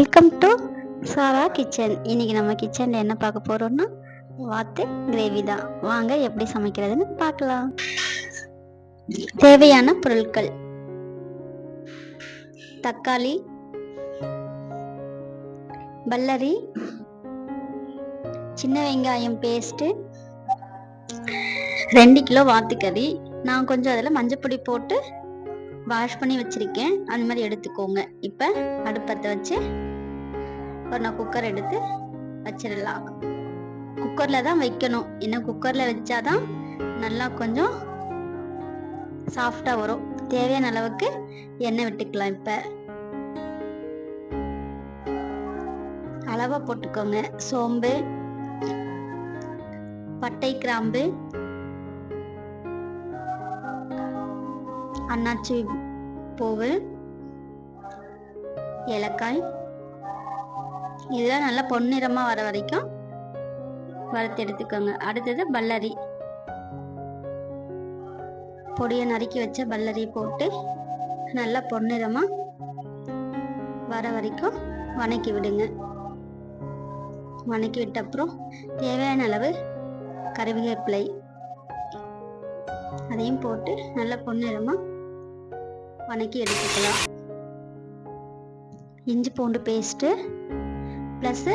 Welcome to Sarah kitchen இன்னைக்கு நம்ம கிச்சனில் என்ன பார்க்க போகிறோம்னா வாத்து கிரேவி தான். வாங்க எப்படி சமைக்கிறதுன்னு பார்க்கலாம். தேவையான பொருட்கள். தக்காளி பல்லரி சின்ன வெங்காயம் பேஸ்ட்டு ரெண்டு கிலோ வாத்துக்கறி. நான் கொஞ்சம் அதில் மஞ்சப்பொடி போட்டு வாஷ் பண்ணி வச்சிருக்கேன். அந்த மாதிரி எடுத்துக்கோங்க. இப்போ அடுப்பத்தை வச்சு இப்போ நான் குக்கர் எடுத்து வச்சிடலாம். குக்கரில் தான் வைக்கணும். ஏன்னா குக்கரில் வச்சாதான் நல்லா கொஞ்சம் சாஃப்டாக வரும். தேவையான அளவுக்கு எண்ணெய் விட்டுக்கலாம் இப்போ. அளவாக போட்டுக்கோங்க. சோம்பு பட்டை கிராம்பு அன்னாச்சி பூவு ஏலக்காய் இதெல்லாம் நல்லா பொன்னிறமாக வர வரைக்கும் வறுத்து எடுத்துக்கோங்க. அடுத்தது பல்லரி. பொடியை நறுக்கி வச்ச பல்லரி போட்டு நல்லா பொன்னிறமாக வர வரைக்கும் வணக்கி விடுங்க. வணக்கி விட்ட அப்புறம் தேவையான அளவு கருவேப்பிலை அதையும் போட்டு நல்லா பொன்னிறமாக வணக்கி எடுத்துக்கலாம். இஞ்சி பூண்டு பேஸ்ட்டு ப்ளஸ்ஸு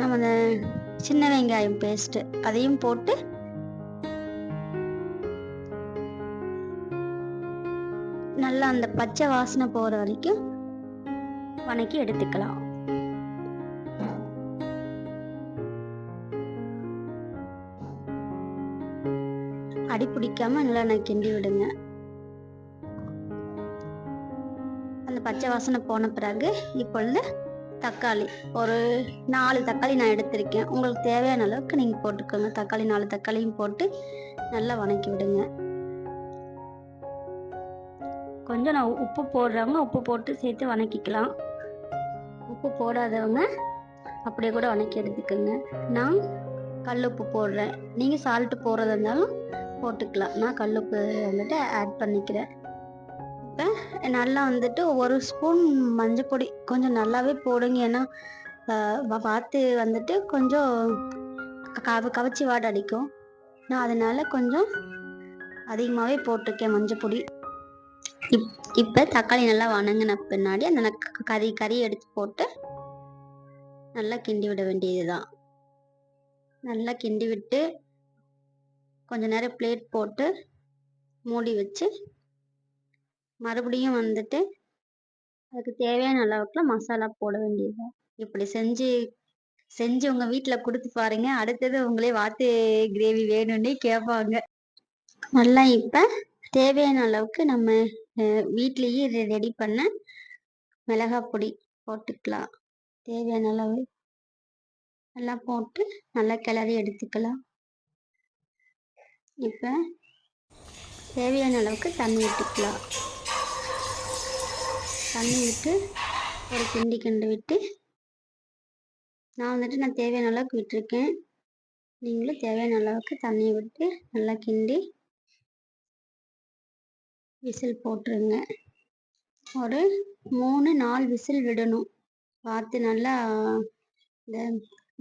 நம்ம அந்த சின்ன வெங்காயம் பேஸ்ட்டு அதையும் போட்டு நல்லா அந்த பச்சை வாசனை போகிற வரைக்கும் வணக்கி எடுத்துக்கலாம். அடி பிடிக்காம நல்லா நான் கிண்டி விடுங்க. அந்த பச்சை வாசனை போன பிறகு இப்பொழுது தக்காளி. ஒரு நாலு தக்காளி நான் எடுத்திருக்கேன். உங்களுக்கு தேவையான அளவுக்கு நீங்கள் போட்டுக்கோங்க. தக்காளி நாலு தக்காளியும் போட்டு நல்லா வணக்கி விடுங்க. கொஞ்சம் நான் உப்பு போடுறவங்க உப்பு போட்டு சேர்த்து வணக்கிக்கலாம். உப்பு போடாதவங்க அப்படியே கூட வணக்கி எடுத்துக்கோங்க. நான் கல் உப்பு போடுறேன். நீங்கள் சால்ட்டு போடுறதா இருந்தாலும் போட்டுக்கலாம். நான் கல் உப்பு வந்துட்டு ஆட் பண்ணிக்கிறேன். இப்போ நல்லா வந்துட்டு ஒரு ஸ்பூன் மஞ்சள் பொடி கொஞ்சம் நல்லாவே போடுங்க. ஏன்னா பார்த்து வந்துட்டு கொஞ்சம் கவ கவச்சி வாடை அடிக்கும். நான் அதனால கொஞ்சம் அதிகமாகவே போட்டிருக்கேன் மஞ்சள் பொடி. இப் இப்போ தக்காளி நல்லா வணங்கின பின்னாடி அந்த கறி கறி எடுத்து போட்டு நல்லா கிண்டி விட வேண்டியது தான் நல்லா கிண்டி விட்டு கொஞ்ச நேரம் பிளேட் போட்டு மூடி வச்சு மறுபடியும் வந்துட்டு அதுக்கு தேவையான அளவுக்கு மசாலா போட வேண்டியது இப்படி செஞ்சு செஞ்சு உங்க வீட்டில் கொடுத்து பாருங்க. அடுத்தது உங்களே வாத்து கிரேவி வேணும்னே கேட்பாங்க நல்லா இப்போ தேவையான அளவுக்கு நம்ம வீட்லேயே ரெடி பண்ண மிளகாய் பொடி போட்டுக்கலாம். தேவையான அளவு நல்லா போட்டு நல்லா கிளறி எடுத்துக்கலாம். இப்போ தேவையான அளவுக்கு தண்ணி விட்டுக்கலாம் தண்ணி விட்டு ஒரு கிண்டி கிண்டு விட்டு நான் வந்துட்டு நான் தேவையான அளவுக்கு விட்டுருக்கேன். நீங்களும் தேவையான அளவுக்கு தண்ணியை விட்டு நல்லா கிண்டி விசில் போட்டுருங்க. ஒரு மூணு நாலு விசில் விடணும். வாத்து நல்லா இந்த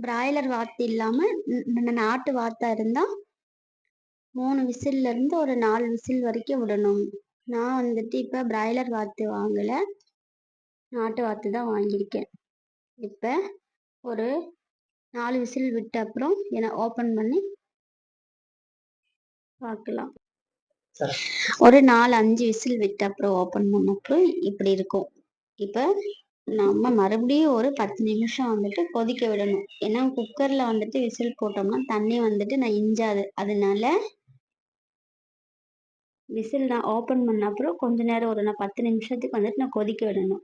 பிராய்லர் வாத்து இல்லாமல் நாட்டு வாத்தா இருந்தால் மூணு விசில்லேருந்து ஒரு நாலு விசில் வரைக்கும் விடணும். நான் வந்துட்டு இப்போ பிராய்லர் வாத்து வாங்கலை. நாட்டு வாத்து தான் வாங்கியிருக்கேன். இப்போ ஒரு நாலு விசில் விட்ட அப்புறம் என்னை ஓப்பன் பண்ணி பார்க்கலாம். ஒரு நாலு அஞ்சு விசில் விட்ட அப்புறம் ஓப்பன் பண்ணப்போ இப்படி இருக்கும். இப்போ நம்ம மறுபடியும் ஒரு பத்து நிமிஷம் வந்துட்டு கொதிக்க விடணும். ஏன்னா குக்கரில் வந்துட்டு விசில் போட்டோம்னா தண்ணி வந்துட்டு நான் இஞ்சாது. அதனால விசில் நான் ஓப்பன் பண்ண அப்புறம் கொஞ்ச நேரம் ஒரு நான் பத்து நிமிஷத்துக்கு வந்துட்டு நான் கொதிக்க விடணும்.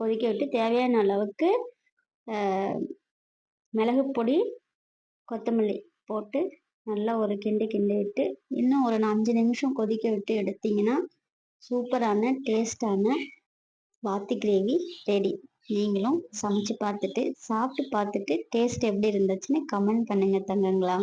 கொதிக்க விட்டு தேவையான அளவுக்கு மிளகு பொடி கொத்தமல்லி போட்டு நல்லா ஒரு கிண்டு கிண்டு விட்டு இன்னும் ஒரு அஞ்சு நிமிஷம் கொதிக்க விட்டு எடுத்தீங்கன்னா சூப்பரான டேஸ்டான வாத்தி கிரேவி ரெடி. நீங்களும் சமைச்சு பார்த்துட்டு சாப்பிட்டு பார்த்துட்டு டேஸ்ட் எப்படி இருந்துச்சுன்னு கமெண்ட் பண்ணுங்கள் தங்கங்களா.